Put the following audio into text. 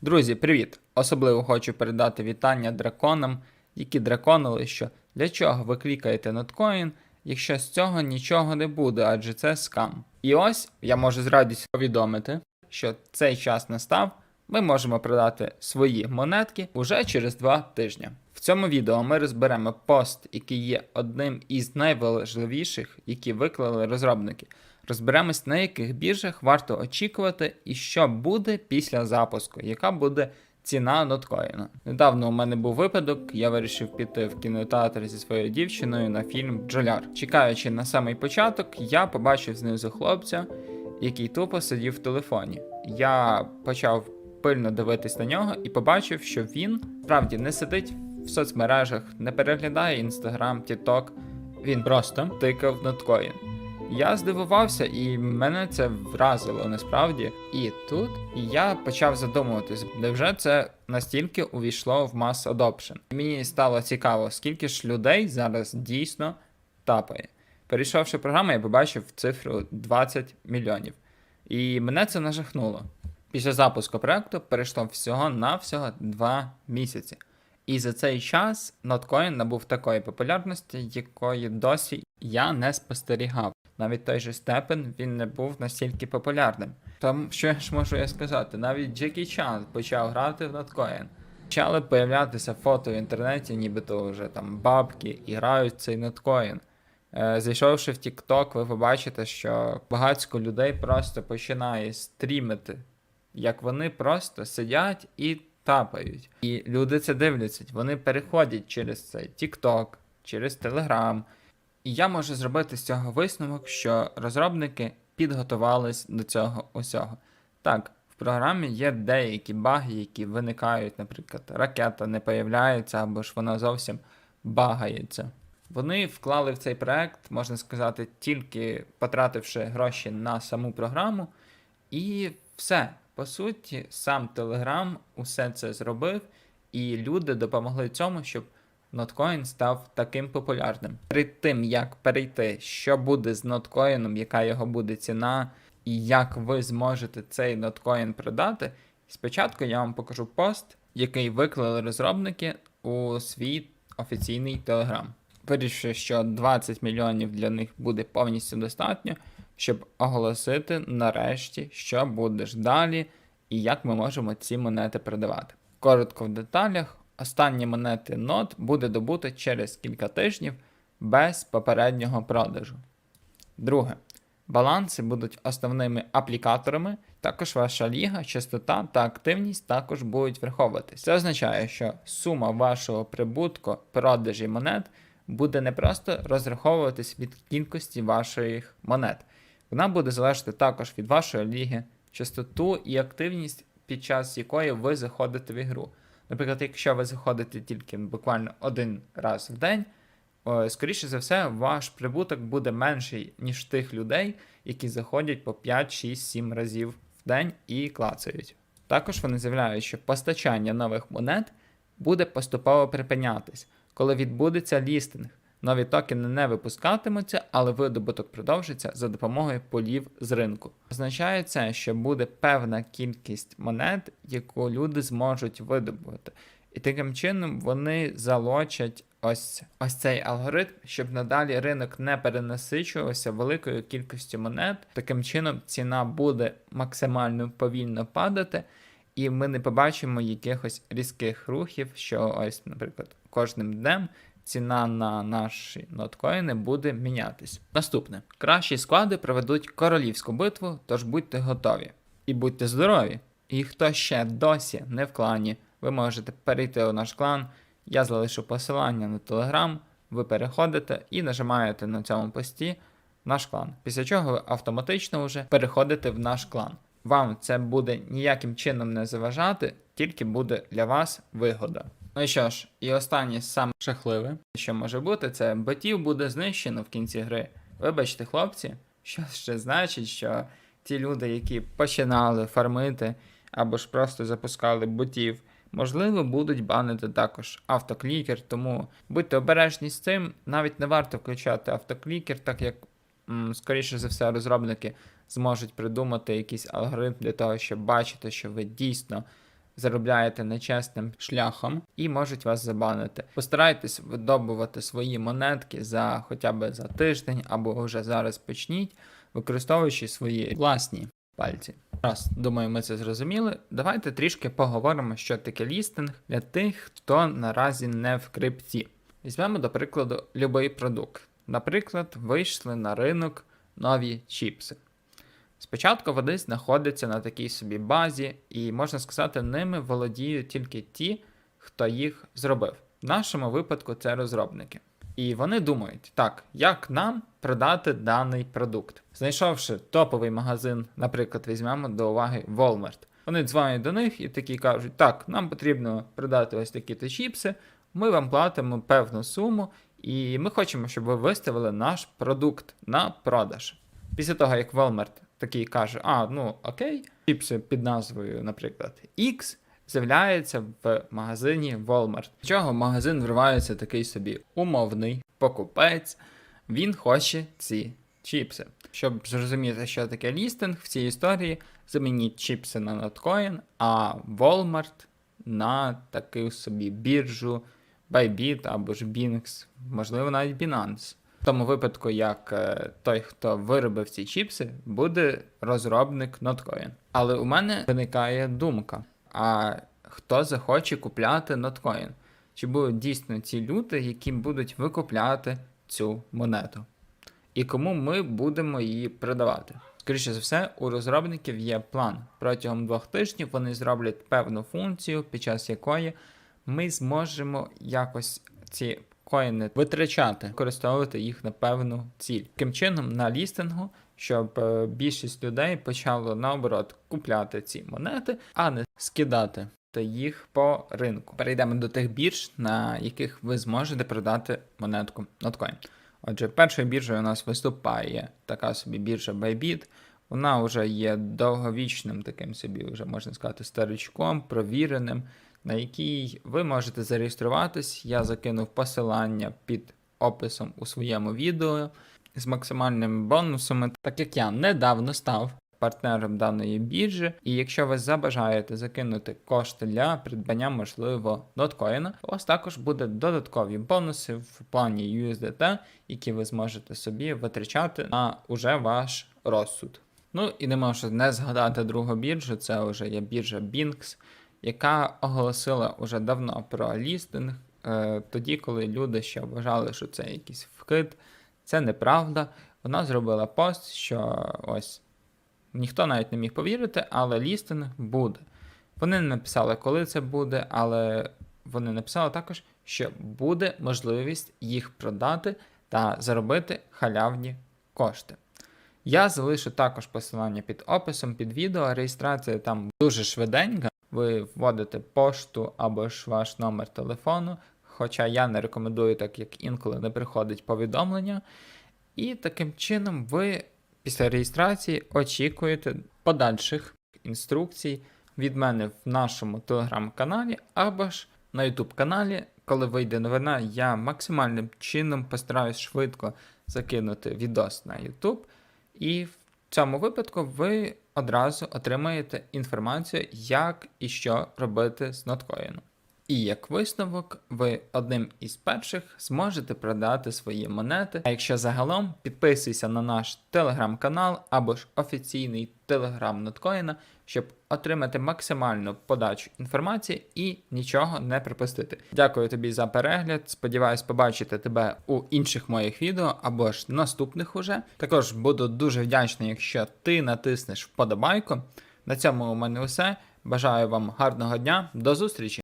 Друзі, привіт! Особливо хочу передати вітання драконам, які драконили, що для чого ви клікаєте ноткоін, якщо з цього нічого не буде, адже це скам. І ось я можу з радістю повідомити, що цей час настав. Ми можемо продати свої монетки уже через два тижні. В цьому відео ми розберемо пост, який є одним із найважливіших, які виклали розробники. Розберемось, на яких біржах варто очікувати і що буде після запуску, яка буде ціна ноткоїна. Недавно у мене був випадок, я вирішив піти в кінотеатр зі своєю дівчиною на фільм Джоляр. Чекаючи на самий початок, я побачив знизу хлопця, який тупо сидів в телефоні. Я почав пильно дивитись на нього і побачив, що він справді не сидить в соцмережах, не переглядає інстаграм, тікток. Він просто тикав ноткоін. Я здивувався, і мене це вразило насправді. І тут я почав задумуватись, невже це настільки увійшло в mass adoption. Мені стало цікаво, скільки ж людей зараз дійсно тапає. Перейшовши програму, я побачив цифру 20 мільйонів. І мене це нажахнуло. Після запуску проекту перейшло всього-навсього 2 місяці. І за цей час ноткоін набув такої популярності, якої досі я не спостерігав. Навіть той же Степен він не був настільки популярним. Тому що ж можу я сказати, навіть Джекі Чан почав грати в ноткоін. Почали появлятися фото в інтернеті, нібито вже там бабки і грають цей ноткоін. Е, Зайшовши в TikTok, ви побачите, що багатько людей просто починає стрімити, як вони просто сидять і тапають. І люди це дивляться, вони переходять через цей TikTok, через Telegram. І я можу зробити з цього висновок, що розробники підготувались до цього усього. Так, в програмі є деякі баги, які виникають, наприклад, ракета не появляється або ж вона зовсім багається. Вони вклали в цей проект, можна сказати, тільки потративши гроші на саму програму, і все. По суті, сам Telegram усе це зробив, і люди допомогли цьому, щоб ноткоін став таким популярним. Перед тим, як перейти, що буде з ноткоїном, яка його буде ціна, і як ви зможете цей ноткоін продати, спочатку я вам покажу пост, який виклали розробники у свій офіційний Telegram. Вирішив, що 20 мільйонів для них буде повністю достатньо, щоб оголосити нарешті, що буде далі і як ми можемо ці монети продавати. Коротко в деталях, останні монети нот буде добути через кілька тижнів без попереднього продажу. Друге. Баланси будуть основними аплікаторами, також ваша ліга, частота та активність також будуть враховуватись. Це означає, що сума вашого прибутку продажі монет буде не просто розраховуватись від кількості ваших монет. Вона буде залежати також від вашої ліги, частоту і активність, під час якої ви заходите в ігру. Наприклад, якщо ви заходите тільки буквально один раз в день, скоріше за все, ваш прибуток буде менший, ніж тих людей, які заходять по 5, 6, 7 разів в день і клацають. Також вони заявляють, що постачання нових монет буде поступово припинятись, коли відбудеться лістинг. Нові токени не випускатимуться, але видобуток продовжиться за допомогою полів з ринку. Означає це, що буде певна кількість монет, яку люди зможуть видобути. І таким чином вони залочать ось, ось цей алгоритм, щоб надалі ринок не перенасичувався великою кількістю монет. Таким чином ціна буде максимально повільно падати, і ми не побачимо якихось різких рухів, що ось, наприклад, кожним днем ціна на наші ноткоїни буде мінятись. Наступне: кращі склади проведуть королівську битву, тож будьте готові. І будьте здорові! І хто ще досі не в клані, ви можете перейти у наш клан. Я залишу посилання на телеграм, ви переходите і нажимаєте на цьому пості наш клан. Після чого ви автоматично вже переходите в наш клан. Вам це буде ніяким чином не заважати, тільки буде для вас вигода. Ну і що ж, і останнє саме жахливе, що може бути, це ботів буде знищено в кінці гри. Вибачте, хлопці, що ще значить, що ті люди, які починали фармити або ж просто запускали ботів, можливо, будуть банити також автоклікер, тому будьте обережні з цим. Навіть не варто включати автоклікер, так як, м, скоріше за все, розробники зможуть придумати якийсь алгоритм для того, щоб бачити, що ви дійсно заробляєте нечесним шляхом і можуть вас забанити. Постарайтесь видобувати свої монетки за хоча б за тиждень або вже зараз почніть, використовуючи свої власні пальці. Раз, думаю, ми це зрозуміли. Давайте трішки поговоримо, що таке лістинг для тих, хто наразі не в крипті. Візьмемо, до прикладу, будь-який продукт. Наприклад, вийшли на ринок нові чіпси. Спочатку вони знаходяться на такій собі базі, і можна сказати, ними володіють тільки ті, хто їх зробив. В нашому випадку це розробники. І вони думають, так, як нам продати даний продукт. Знайшовши топовий магазин, наприклад, візьмемо до уваги Walmart. Вони дзвонять до них і такі кажуть, так, нам потрібно продати ось такі-то чіпси, ми вам платимо певну суму, і ми хочемо, щоб ви виставили наш продукт на продаж. Після того, як Walmart такий каже, а, ну окей, чіпси під назвою, наприклад, X, з'являється в магазині Walmart. З чого магазин вривається такий собі умовний покупець, він хоче ці чіпси. Щоб зрозуміти, що таке лістинг в цій історії, замініть чіпси на Notcoin, а Walmart на таку собі біржу Bybit або ж Binance, можливо, навіть Binance. В тому випадку, як е, той, хто виробив ці чіпси, буде розробник Notcoin. Але у мене виникає думка: а хто захоче купляти Notcoin? Чи будуть дійсно ці люди, які будуть викупляти цю монету? І кому ми будемо її продавати? Скоріше за все, у розробників є план. Протягом двох тижнів вони зроблять певну функцію, під час якої ми зможемо якось ці коїни витрачати, використовувати їх на певну ціль. Таким чином, на лістингу, щоб е, більшість людей почало наоборот купляти ці монети, а не скидати їх по ринку. Перейдемо до тих бірж, на яких ви зможете продати монетку Notcoin. Отже, першою біржею у нас виступає така собі біржа Bybit. Вона вже є довговічним таким собі, вже можна сказати, старичком, провіреним, на який ви можете зареєструватись. Я закинув посилання під описом у своєму відео з максимальними бонусами, так як я недавно став партнером даної біржі, і якщо ви забажаєте закинути кошти для придбання, можливо, ноткоїна, у вас також буде додаткові бонуси в плані USDT, які ви зможете собі витрачати на уже ваш розсуд. Ну і не можу не згадати другу біржу, це вже є біржа Binx, яка оголосила уже давно про лістинг, е, тоді, коли люди ще вважали, що це якийсь вкид, це неправда. Вона зробила пост, що ось ніхто навіть не міг повірити, але лістинг буде. Вони не написали, коли це буде, але вони написали також, що буде можливість їх продати та заробити халявні кошти. Я залишу також посилання під описом під відео. Реєстрація там дуже швиденька. Ви вводите пошту або ж ваш номер телефону. Хоча я не рекомендую, так як інколи не приходить повідомлення. І таким чином ви після реєстрації очікуєте подальших інструкцій від мене в нашому телеграм-каналі або ж на YouTube каналі. Коли вийде новина, я максимальним чином постараюсь швидко закинути відос на YouTube. І в цьому випадку ви одразу отримаєте інформацію, як і що робити з ноткоїном. І як висновок, ви одним із перших зможете продати свої монети. А якщо загалом підписуйся на наш телеграм-канал або ж офіційний телеграм ноткоїна, щоб отримати максимальну подачу інформації і нічого не пропустити. Дякую тобі за перегляд. Сподіваюсь побачити тебе у інших моїх відео або ж наступних уже. Також буду дуже вдячний, якщо ти натиснеш вподобайку. На цьому у мене все. Бажаю вам гарного дня, до зустрічі!